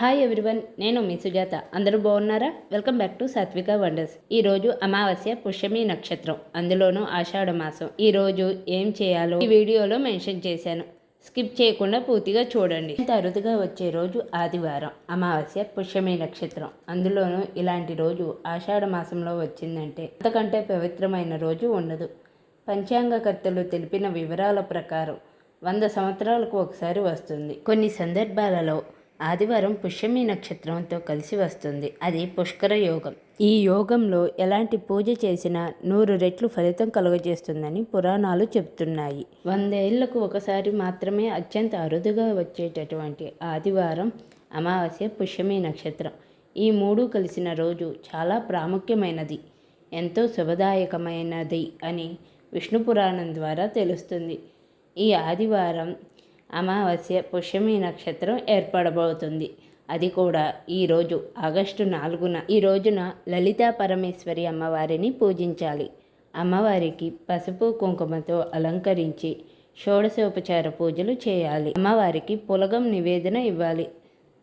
Hi everyone నేను మీ సుజాత. అందరూ బాగున్నారా? Welcome back to Sathvika wonders ఈ రోజు అమావాస్య పుష్యమి నక్షత్రం అందులోనూ ఆషాఢ మాసం. ఈరోజు ఏం చేయాలో ఈ వీడియోలో మెన్షన్ చేశాను. స్కిప్ చేయకుండా పూర్తిగా చూడండి. ఇంత అరుదుగా వచ్చే రోజు ఆదివారం అమావాస్య పుష్యమి నక్షత్రం. అందులోనూ ఇలాంటి రోజు ఆషాఢ మాసంలో వచ్చిందంటే అంతకంటే పవిత్రమైన రోజు ఉండదు. పంచాంగకర్తలు తెలిపిన వివరాల ప్రకారం వంద సంవత్సరాలకు ఒకసారి వస్తుంది. కొన్ని సందర్భాలలో ఆదివారం పుష్యమి నక్షత్రంతో కలిసి వస్తుంది. అది పుష్కర యోగం. ఈ యోగంలో ఎలాంటి పూజ చేసినా నూరు రెట్లు ఫలితం కలుగజేస్తుందని పురాణాలు చెబుతున్నాయి వందేళ్ళకు ఒకసారి మాత్రమే అత్యంత అరుదుగా వచ్చేటటువంటి ఆదివారం అమావాస్య పుష్యమి నక్షత్రం. ఈ మూడు కలిసిన రోజు చాలా ప్రాముఖ్యమైనది. ఎంతో శుభదాయకమైనది అని విష్ణు పురాణం ద్వారా తెలుస్తుంది. ఈ ఆదివారం అమావాస్య పుష్యమి నక్షత్రం ఏర్పడబోతుంది. అది కూడా ఈరోజు ఆగస్టు నాలుగున. ఈ రోజున లలితా పరమేశ్వరి అమ్మవారిని పూజించాలి. అమ్మవారికి పసుపు కుంకుమతో అలంకరించి షోడశోపచార పూజలు చేయాలి. అమ్మవారికి పులగం నివేదన ఇవ్వాలి.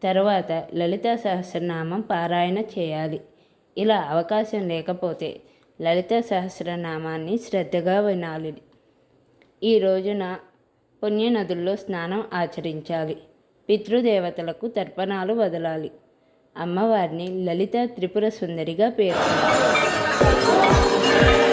తర్వాత లలితా సహస్రనామం పారాయణ చేయాలి. ఇలా అవకాశం లేకపోతే లలితా సహస్రనామాన్ని శ్రద్ధగా వినాలి. ఈ రోజున పుణ్యనదుల్లో స్నానం ఆచరించాలి. పితృదేవతలకు తర్పణాలు వదలాలి. అమ్మవారిని లలిత త్రిపుర సుందరిగా పేర్కొన్నారు